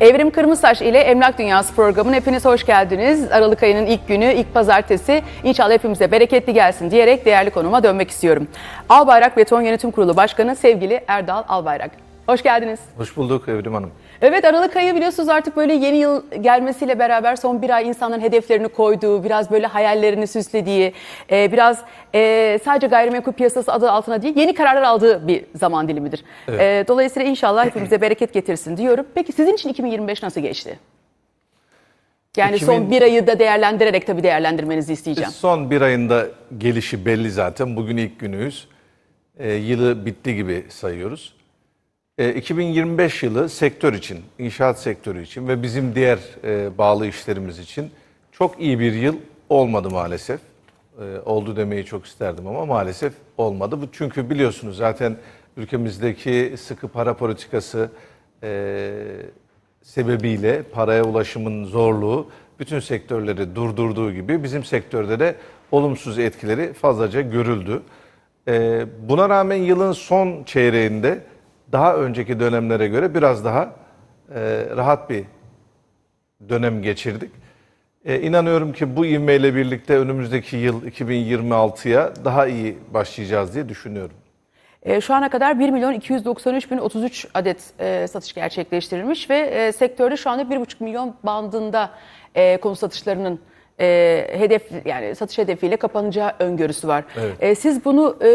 Evrim Kırmızısaç ile Emlak Dünyası programına hepiniz hoş geldiniz. Aralık ayının ilk günü, ilk pazartesi inşallah hepimize bereketli gelsin diyerek değerli konuma dönmek istiyorum. Albayrak Beton Yönetim Kurulu Başkanı sevgili Erdal Albayrak. Hoş geldiniz. Hoş bulduk Evrim Hanım. Evet Aralık ayı biliyorsunuz artık böyle yeni yıl gelmesiyle beraber son bir ay insanların hedeflerini koyduğu, biraz böyle hayallerini süslediği, e, biraz e, sadece gayrimenkul piyasası adı altına değil yeni kararlar aldığı bir zaman dilimidir. E, dolayısıyla inşallah hepimize bereket getirsin diyorum. Peki sizin için 2025 nasıl geçti? Yani son 2000 bir ayı da değerlendirerek tabii değerlendirmenizi isteyeceğim. Son bir ayında gelişi belli zaten. Bugün ilk günüyüz. E, yılı bitti gibi sayıyoruz. E, 2025 yılı sektör için, inşaat sektörü için ve bizim diğer e, bağlı işlerimiz için çok iyi bir yıl olmadı maalesef. E, oldu demeyi çok isterdim ama maalesef olmadı. Bu çünkü biliyorsunuz zaten ülkemizdeki sıkı para politikası e, sebebiyle paraya ulaşımın zorluğu bütün sektörleri durdurduğu gibi bizim sektörde de olumsuz etkileri fazlaca görüldü. Buna rağmen yılın son çeyreğinde daha önceki dönemlere göre biraz daha e, rahat bir dönem geçirdik. Ee, inanıyorum ki bu ivmeyle birlikte önümüzdeki yıl 2026'ya daha iyi başlayacağız diye düşünüyorum. E, Şu ana kadar 1 milyon 293 bin 33 adet e, satış gerçekleştirilmiş ve e, sektörde şu anda 1,5 milyon bandında e, konut satışlarının e, hedef yani satış hedefiyle kapanacağı öngörüsü var. Evet. E, siz bunu e,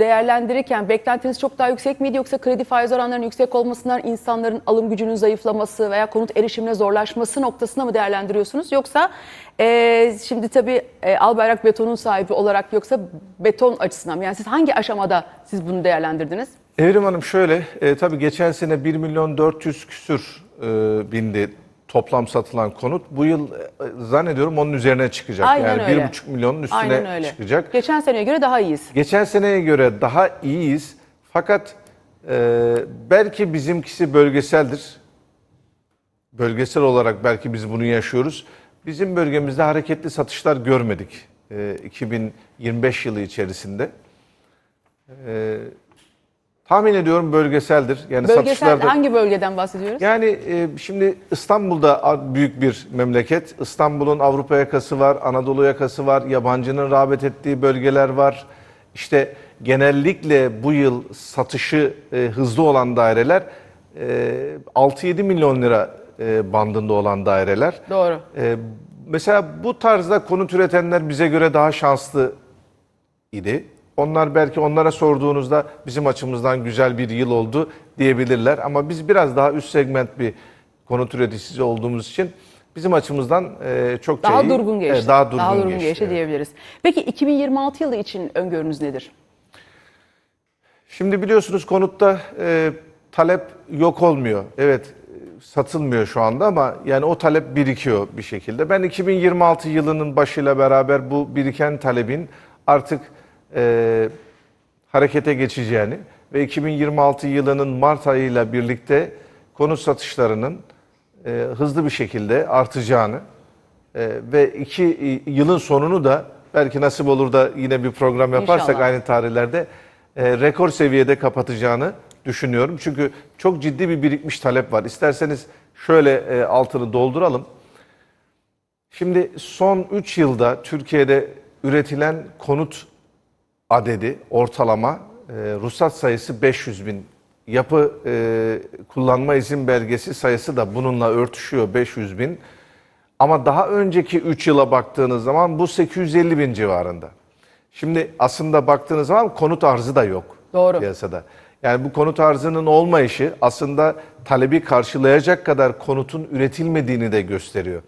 değerlendirirken beklentiniz çok daha yüksek miydi yoksa kredi faiz oranlarının yüksek olmasından insanların alım gücünün zayıflaması veya konut erişimine zorlaşması noktasına mı değerlendiriyorsunuz yoksa e, şimdi tabii e, Albayrak Beton'un sahibi olarak yoksa beton açısından mı? yani siz hangi aşamada siz bunu değerlendirdiniz? Evrim Hanım şöyle, e, tabii geçen sene 1 milyon 400 küsür e, bindi toplam satılan konut. Bu yıl e, zannediyorum onun üzerine çıkacak. Aynen yani öyle. 1,5 milyonun üstüne Aynen öyle. çıkacak. Geçen seneye göre daha iyiyiz. Geçen seneye göre daha iyiyiz. Fakat e, belki bizimkisi bölgeseldir. Bölgesel olarak belki biz bunu yaşıyoruz. Bizim bölgemizde hareketli satışlar görmedik e, 2025 yılı içerisinde. E, tahmin ediyorum bölgeseldir. Yani Bölgesel satışlarda hangi bölgeden bahsediyoruz? yani e, şimdi İstanbul'da büyük bir memleket. İstanbul'un Avrupa yakası var, Anadolu yakası var, yabancının rağbet ettiği bölgeler var. İşte genellikle bu yıl satışı e, hızlı olan daireler e, 6-7 milyon lira e, bandında olan daireler. Doğru. E, mesela bu tarzda konut üretenler bize göre daha şanslı idi. Onlar belki onlara sorduğunuzda bizim açımızdan güzel bir yıl oldu diyebilirler. Ama biz biraz daha üst segment bir konut üreticisi olduğumuz için bizim açımızdan e, çok Daha iyi, durgun geçti. evet, daha durgun, geçti. geçti evet. diyebiliriz. Peki 2026 yılı için öngörünüz nedir? Şimdi biliyorsunuz konutta e, talep yok olmuyor. Evet e, satılmıyor şu anda ama yani o talep birikiyor bir şekilde. Ben 2026 yılının başıyla beraber bu biriken talebin artık e, harekete geçeceğini ve 2026 yılının Mart ayıyla birlikte konut satışlarının e, hızlı bir şekilde artacağını e, ve iki e, yılın sonunu da belki nasip olur da yine bir program yaparsak İnşallah. aynı tarihlerde e, rekor seviyede kapatacağını düşünüyorum. Çünkü çok ciddi bir birikmiş talep var. İsterseniz şöyle e, altını dolduralım. Şimdi son 3 yılda Türkiye'de üretilen konut adedi ortalama e, ruhsat sayısı 500 bin. Yapı e, kullanma izin belgesi sayısı da bununla örtüşüyor 500 bin. Ama daha önceki 3 yıla baktığınız zaman bu 850 bin civarında. Şimdi aslında baktığınız zaman konut arzı da yok Doğru. piyasada. Yani bu konut arzının olmayışı aslında talebi karşılayacak kadar konutun üretilmediğini de gösteriyor.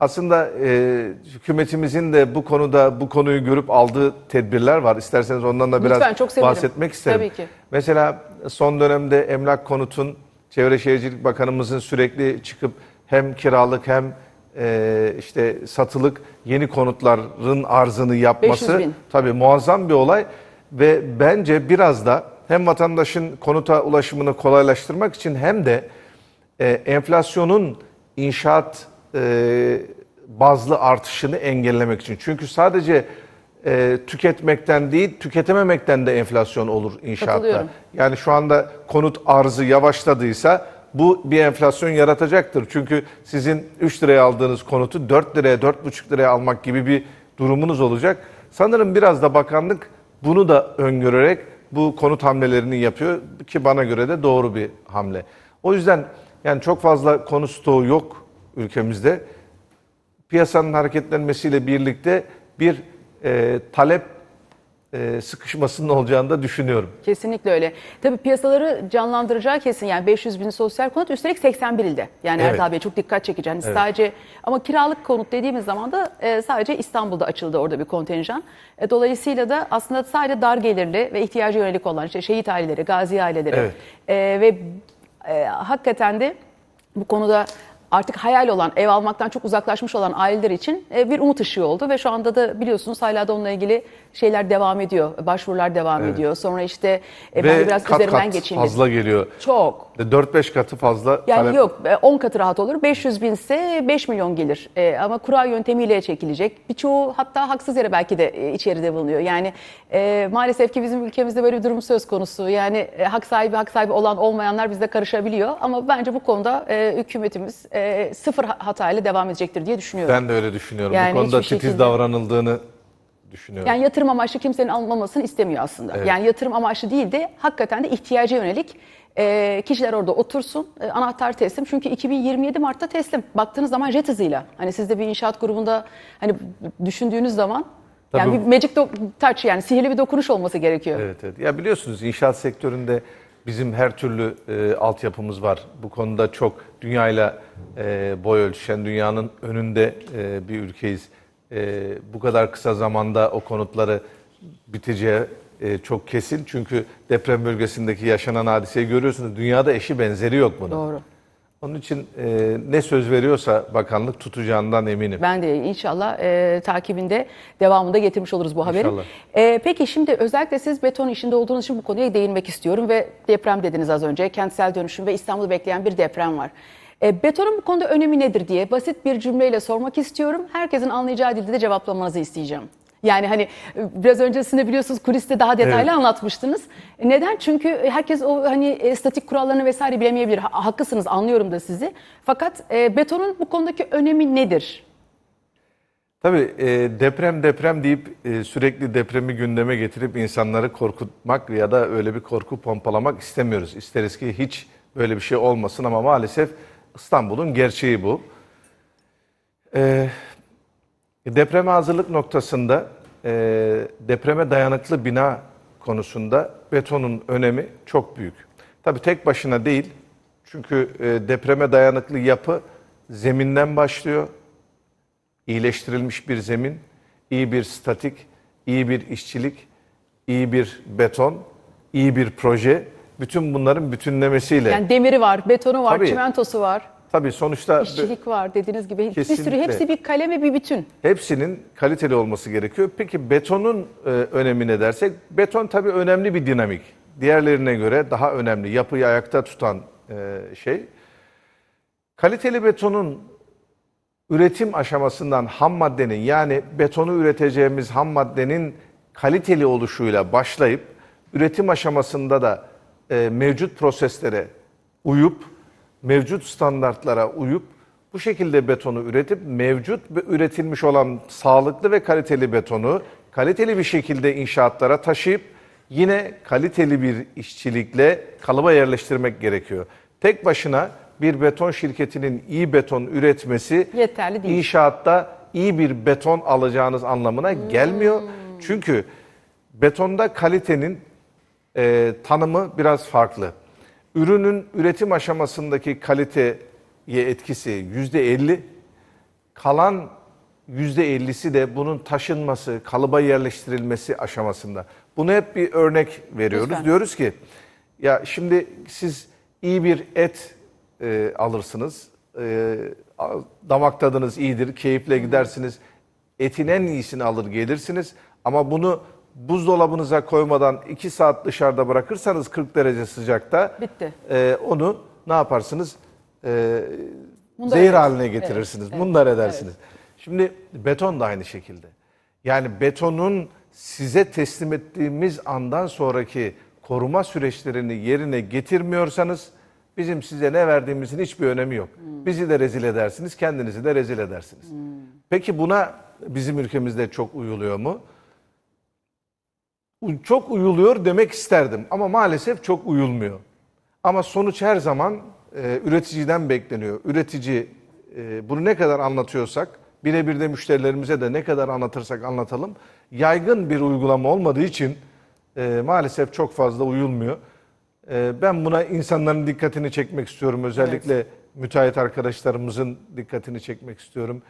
Aslında e, hükümetimizin de bu konuda bu konuyu görüp aldığı tedbirler var. İsterseniz ondan da biraz Lütfen, çok bahsetmek isterim. Tabii ki. Mesela son dönemde Emlak Konut'un Çevre Şehircilik Bakanımızın sürekli çıkıp hem kiralık hem e, işte satılık yeni konutların arzını 500 yapması tabii muazzam bir olay ve bence biraz da hem vatandaşın konuta ulaşımını kolaylaştırmak için hem de e, enflasyonun inşaat e, bazlı artışını engellemek için. Çünkü sadece e, tüketmekten değil, tüketememekten de enflasyon olur inşaatta. Yani şu anda konut arzı yavaşladıysa bu bir enflasyon yaratacaktır. Çünkü sizin 3 liraya aldığınız konutu 4 liraya, 4,5 liraya almak gibi bir durumunuz olacak. Sanırım biraz da bakanlık bunu da öngörerek bu konut hamlelerini yapıyor ki bana göre de doğru bir hamle. O yüzden yani çok fazla konu stoğu yok ülkemizde. Piyasanın hareketlenmesiyle birlikte bir e, talep e, sıkışmasının olacağını da düşünüyorum. Kesinlikle öyle. Tabii piyasaları canlandıracağı kesin. Yani 500 bin sosyal konut üstelik 81 ilde. Yani Evet. Erdal Bey çok dikkat çekici. Yani sadece ama kiralık konut dediğimiz zaman da e, sadece İstanbul'da açıldı orada bir kontenjan. E, dolayısıyla da aslında sadece dar gelirli ve ihtiyaca yönelik olan işte şehit aileleri, gazi aileleri Evet. e, ve e, hakikaten de bu konuda artık hayal olan, ev almaktan çok uzaklaşmış olan aileler için e, bir umut ışığı oldu ve şu anda da biliyorsunuz hala da onunla ilgili şeyler devam ediyor, başvurular devam ediyor. Sonra işte e, ben de biraz kat üzerinden kat geçeyim dedim. fazla geliyor. Çok. 4-5 katı fazla Yani talep. yok e, 10 katı rahat olur. 500 binse 5 milyon gelir. E, ama kura yöntemiyle çekilecek. Birçoğu hatta haksız yere belki de e, içeride bulunuyor. Yani e, maalesef ki bizim ülkemizde böyle bir durum söz konusu. Yani e, hak sahibi hak sahibi olan olmayanlar bizde karışabiliyor. Ama bence bu konuda e, hükümetimiz e, sıfır hatayla devam edecektir diye düşünüyorum. Ben de öyle düşünüyorum. Yani Bu konuda titiz şekilde- davranıldığını düşünüyorum. Yani yatırım amaçlı kimsenin alınmamasını istemiyor aslında. Evet. Yani yatırım amaçlı değil de hakikaten de ihtiyaca yönelik e, kişiler orada otursun, e, anahtar teslim. Çünkü 2027 Mart'ta teslim. Baktığınız zaman jet hızıyla. Hani siz de bir inşaat grubunda hani düşündüğünüz zaman yani Tabii. bir magic touch yani sihirli bir dokunuş olması gerekiyor. Evet, evet. Ya biliyorsunuz inşaat sektöründe bizim her türlü e, altyapımız var. Bu konuda çok dünyayla e, boy ölçüşen, dünyanın önünde e, bir ülkeyiz. E, bu kadar kısa zamanda o konutları biteceği e, çok kesin. Çünkü deprem bölgesindeki yaşanan hadiseyi görüyorsunuz. Dünyada eşi benzeri yok bunun. Doğru. Onun için e, ne söz veriyorsa bakanlık tutacağından eminim. Ben de inşallah e, takibinde devamında getirmiş oluruz bu haberi. İnşallah. E, peki şimdi özellikle siz beton işinde olduğunuz için bu konuya değinmek istiyorum ve deprem dediniz az önce. Kentsel dönüşüm ve İstanbul'u bekleyen bir deprem var. E, betonun bu konuda önemi nedir diye basit bir cümleyle sormak istiyorum. Herkesin anlayacağı dilde de cevaplamanızı isteyeceğim. Yani hani e, biraz öncesinde biliyorsunuz kuliste daha detaylı Evet. anlatmıştınız. Neden? Çünkü herkes o hani e, statik kurallarını vesaire bilemeyebilir. Ha- Haklısınız anlıyorum da sizi. Fakat e, betonun bu konudaki önemi nedir? Tabii e, deprem deprem deyip e, sürekli depremi gündeme getirip insanları korkutmak ya da öyle bir korku pompalamak istemiyoruz. İsteriz ki hiç böyle bir şey olmasın ama maalesef İstanbul'un gerçeği bu. E, depreme hazırlık noktasında e, depreme dayanıklı bina konusunda betonun önemi çok büyük. Tabii tek başına değil. Çünkü e, depreme dayanıklı yapı zeminden başlıyor iyileştirilmiş bir zemin, iyi bir statik, iyi bir işçilik, iyi bir beton, iyi bir proje. Bütün bunların bütünlemesiyle. Yani demiri var, betonu var, Tabii. çimentosu var, Tabii sonuçta işçilik var dediğiniz gibi. Bir sürü Kesinlikle. hepsi bir kalem ve bir bütün. hepsinin kaliteli olması gerekiyor. Peki betonun e, önemi ne dersek? Beton tabii önemli bir dinamik. Diğerlerine göre daha önemli. Yapıyı ayakta tutan e, şey. Kaliteli betonun üretim aşamasından ham maddenin yani betonu üreteceğimiz ham maddenin kaliteli oluşuyla başlayıp üretim aşamasında da e, mevcut proseslere uyup mevcut standartlara uyup bu şekilde betonu üretip mevcut ve üretilmiş olan sağlıklı ve kaliteli betonu kaliteli bir şekilde inşaatlara taşıyıp yine kaliteli bir işçilikle kalıba yerleştirmek gerekiyor. Tek başına bir beton şirketinin iyi beton üretmesi Yeterli değil. inşaatta iyi bir beton alacağınız anlamına gelmiyor. Çünkü betonda kalitenin e, tanımı biraz farklı. Ürünün üretim aşamasındaki kaliteye etkisi yüzde 50, kalan yüzde 50'si de bunun taşınması, kalıba yerleştirilmesi aşamasında. Bunu hep bir örnek veriyoruz. Lütfen. Diyoruz ki ya şimdi siz iyi bir et e, alırsınız. E, damak tadınız iyidir, keyifle gidersiniz. Etin en iyisini alır gelirsiniz. Ama bunu buzdolabınıza koymadan 2 saat dışarıda bırakırsanız 40 derece sıcakta Bitti. e, onu ne yaparsınız? E, Mundar zehir edersiniz. haline getirirsiniz. Mundar edersiniz. Şimdi beton da aynı şekilde. Yani betonun size teslim ettiğimiz andan sonraki koruma süreçlerini yerine getirmiyorsanız Bizim size ne verdiğimizin hiçbir önemi yok. Bizi de rezil edersiniz, kendinizi de rezil edersiniz. Peki buna bizim ülkemizde çok uyuluyor mu? Çok uyuluyor demek isterdim ama maalesef çok uyulmuyor. Ama sonuç her zaman e, üreticiden bekleniyor. Üretici e, bunu ne kadar anlatıyorsak, birebir de müşterilerimize de ne kadar anlatırsak anlatalım, yaygın bir uygulama olmadığı için e, maalesef çok fazla uyulmuyor. E, ben buna insanların dikkatini çekmek istiyorum. Özellikle müteahhit arkadaşlarımızın dikkatini çekmek istiyorum.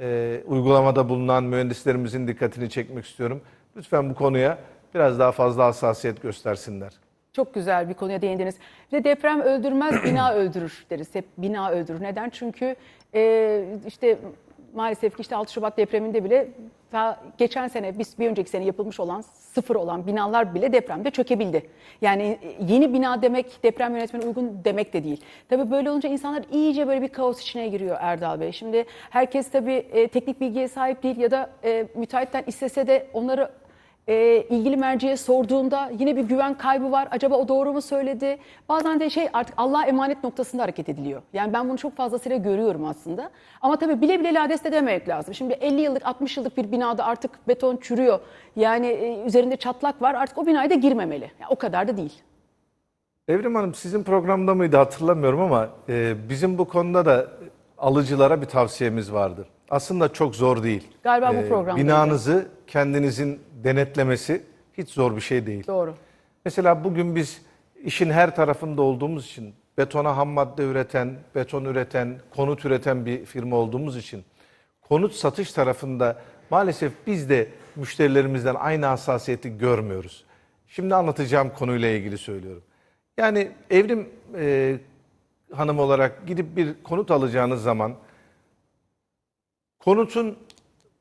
E, uygulamada bulunan mühendislerimizin dikkatini çekmek istiyorum. Lütfen bu konuya biraz daha fazla hassasiyet göstersinler. Çok güzel bir konuya değindiniz. De deprem öldürmez, bina öldürür deriz. Hep bina öldürür. Neden? Çünkü e, işte maalesef ki işte 6 Şubat depreminde bile daha geçen sene, bir, bir önceki sene yapılmış olan sıfır olan binalar bile depremde çökebildi. Yani e, yeni bina demek deprem yönetmene uygun demek de değil. Tabii böyle olunca insanlar iyice böyle bir kaos içine giriyor Erdal Bey. Şimdi herkes tabii e, teknik bilgiye sahip değil ya da e, müteahhitten istese de onları e, ilgili merciye sorduğunda yine bir güven kaybı var. Acaba o doğru mu söyledi? Bazen de şey artık Allah'a emanet noktasında hareket ediliyor. Yani ben bunu çok fazlasıyla görüyorum aslında. Ama tabii bile bile lades de lazım. Şimdi 50 yıllık 60 yıllık bir binada artık beton çürüyor. Yani e, üzerinde çatlak var artık o binaya da girmemeli. Yani o kadar da değil. Evrim Hanım sizin programda mıydı hatırlamıyorum ama e, bizim bu konuda da alıcılara bir tavsiyemiz vardır. Aslında çok zor değil. Galiba bu programdaydı. Binanızı kendinizin denetlemesi hiç zor bir şey değil. Doğru. Mesela bugün biz işin her tarafında olduğumuz için betona ham madde üreten, beton üreten, konut üreten bir firma olduğumuz için konut satış tarafında maalesef biz de müşterilerimizden aynı hassasiyeti görmüyoruz. Şimdi anlatacağım konuyla ilgili söylüyorum. Yani evrim e, hanım olarak gidip bir konut alacağınız zaman konutun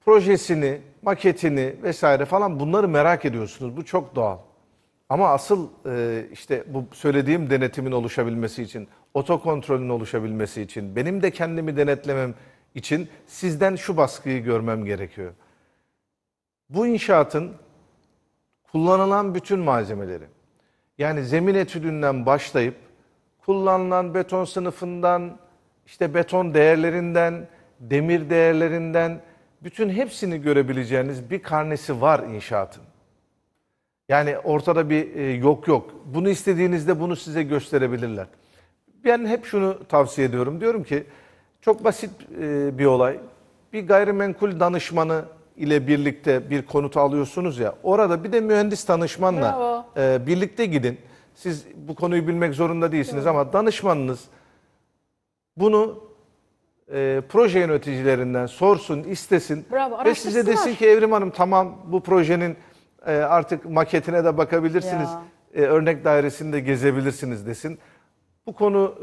projesini, maketini vesaire falan bunları merak ediyorsunuz. Bu çok doğal. Ama asıl e, işte bu söylediğim denetimin oluşabilmesi için, otokontrolün oluşabilmesi için, benim de kendimi denetlemem için sizden şu baskıyı görmem gerekiyor. Bu inşaatın kullanılan bütün malzemeleri, yani zemin etüdünden başlayıp kullanılan beton sınıfından, işte beton değerlerinden, demir değerlerinden, bütün hepsini görebileceğiniz bir karnesi var inşaatın. Yani ortada bir e, yok yok. Bunu istediğinizde bunu size gösterebilirler. Ben hep şunu tavsiye ediyorum. Diyorum ki çok basit e, bir olay. Bir gayrimenkul danışmanı ile birlikte bir konut alıyorsunuz ya. Orada bir de mühendis danışmanla e, birlikte gidin. Siz bu konuyu bilmek zorunda değilsiniz ama danışmanınız bunu e, proje yöneticilerinden sorsun, istesin Bravo, ve size desin ki Evrim Hanım tamam bu projenin e, artık maketine de bakabilirsiniz. E, örnek dairesini de gezebilirsiniz desin. Bu konu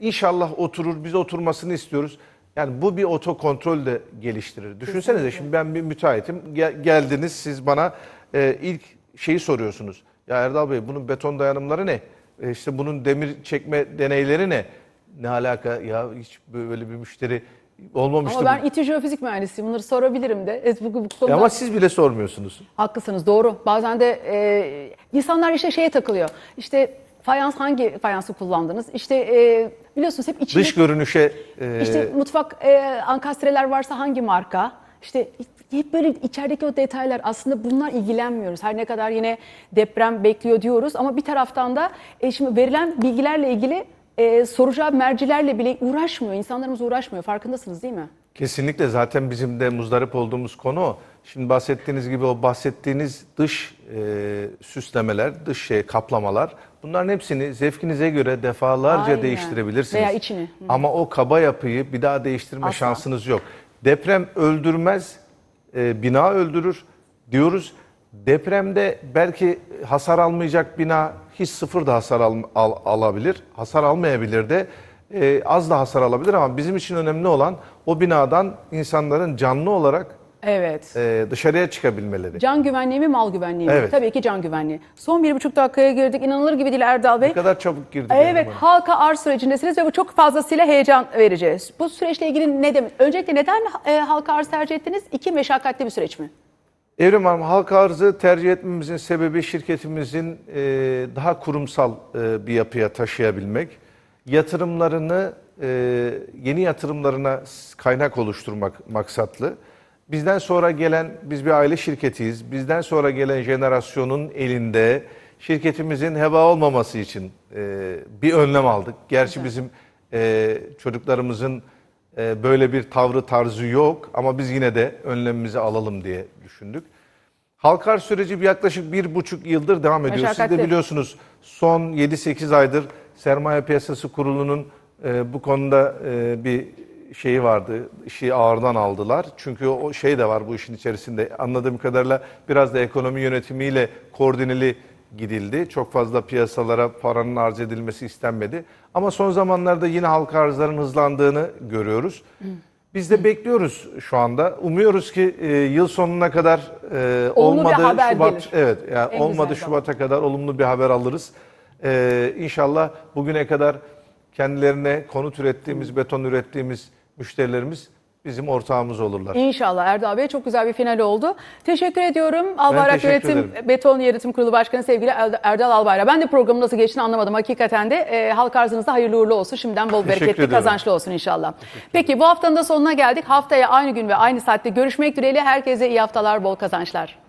e, inşallah oturur. Biz oturmasını istiyoruz. Yani bu bir otokontrol de geliştirir. Düşünsenize şimdi ben bir müteahhitim. Gel- geldiniz siz bana e, ilk şeyi soruyorsunuz. Ya Erdal Bey bunun beton dayanımları ne? E, işte bunun demir çekme deneyleri ne? Ne alaka ya hiç böyle bir müşteri olmamıştı. Ama ben bu. İTÜ Jeofizik mühendisiyim. Bunları sorabilirim de. Evet, bu, bu konuda... Ama siz bile sormuyorsunuz. Haklısınız doğru. Bazen de e, insanlar işte şeye takılıyor. İşte fayans hangi fayansı kullandınız? İşte e, biliyorsunuz hep içinde Dış görünüşe e, işte mutfak e, ankastreler varsa hangi marka? İşte hep böyle içerideki o detaylar aslında bunlar ilgilenmiyoruz. Her ne kadar yine deprem bekliyor diyoruz ama bir taraftan da e, şimdi verilen bilgilerle ilgili e, soracağı mercilerle bile uğraşmıyor. İnsanlarımız uğraşmıyor. Farkındasınız değil mi? Kesinlikle zaten bizim de muzdarip olduğumuz konu o. Şimdi bahsettiğiniz gibi o bahsettiğiniz dış e, süslemeler, dış şey kaplamalar bunların hepsini zevkinize göre defalarca Aynen. değiştirebilirsiniz. Veya içini. Hı. Ama o kaba yapıyı bir daha değiştirme Asla. şansınız yok. Deprem öldürmez, e, bina öldürür diyoruz. Depremde belki hasar almayacak bina hiç sıfır da hasar al- al- alabilir. Hasar almayabilir de e, az da hasar alabilir ama bizim için önemli olan o binadan insanların canlı olarak Evet. e, dışarıya çıkabilmeleri. Can güvenliği mi mal güvenliği mi? Evet. Tabii ki can güvenliği. Son bir buçuk dakikaya girdik. İnanılır gibi değil Erdal Bey. Ne kadar çabuk girdik. Evet, Hanım. halka arz sürecindesiniz ve bu çok fazlasıyla heyecan vereceğiz. Bu süreçle ilgili ne demek? Öncelikle neden e, halka arz tercih ettiniz? İki, meşakkatli bir süreç mi? Evrim Hanım halka arzı tercih etmemizin sebebi şirketimizin e, daha kurumsal e, bir yapıya taşıyabilmek. yatırımlarını e, yeni yatırımlarına kaynak oluşturmak maksatlı. Bizden sonra gelen, biz bir aile şirketiyiz. Bizden sonra gelen jenerasyonun elinde şirketimizin heba olmaması için e, bir önlem aldık. Gerçi bizim e, çocuklarımızın e, böyle bir tavrı tarzı yok ama biz yine de önlemimizi alalım diye düşündük. Halkar süreci bir yaklaşık bir buçuk yıldır devam ediyor. Siz de biliyorsunuz son 7-8 aydır Sermaye Piyasası Kurulu'nun e, bu konuda e, bir şeyi vardı. işi ağırdan aldılar. Çünkü o şey de var bu işin içerisinde. Anladığım kadarıyla biraz da ekonomi yönetimiyle koordineli gidildi. Çok fazla piyasalara paranın arz edilmesi istenmedi. Ama son zamanlarda yine halka arzların hızlandığını görüyoruz. Biz de bekliyoruz şu anda. Umuyoruz ki e, yıl sonuna kadar e, Olumlu bir olmadı haber Şubat gelir. evet yani En olmadı güzel Şubat'a kadar olumlu bir haber alırız. E, inşallah bugüne kadar kendilerine konut ürettiğimiz, beton ürettiğimiz müşterilerimiz bizim ortağımız olurlar. İnşallah Erdal Bey çok güzel bir final oldu. Teşekkür ediyorum. Albayrak teşekkür Yönetim ederim. Beton Yönetim Kurulu Başkanı sevgili Erd- Erdal Albayrak. Ben de programın nasıl geçtiğini anlamadım hakikaten de. E, halk arzınızda hayırlı uğurlu olsun. Şimdiden bol Teşekkür bereketli ediyorum. kazançlı olsun inşallah. Peki bu haftanın da sonuna geldik. Haftaya aynı gün ve aynı saatte görüşmek dileğiyle herkese iyi haftalar, bol kazançlar.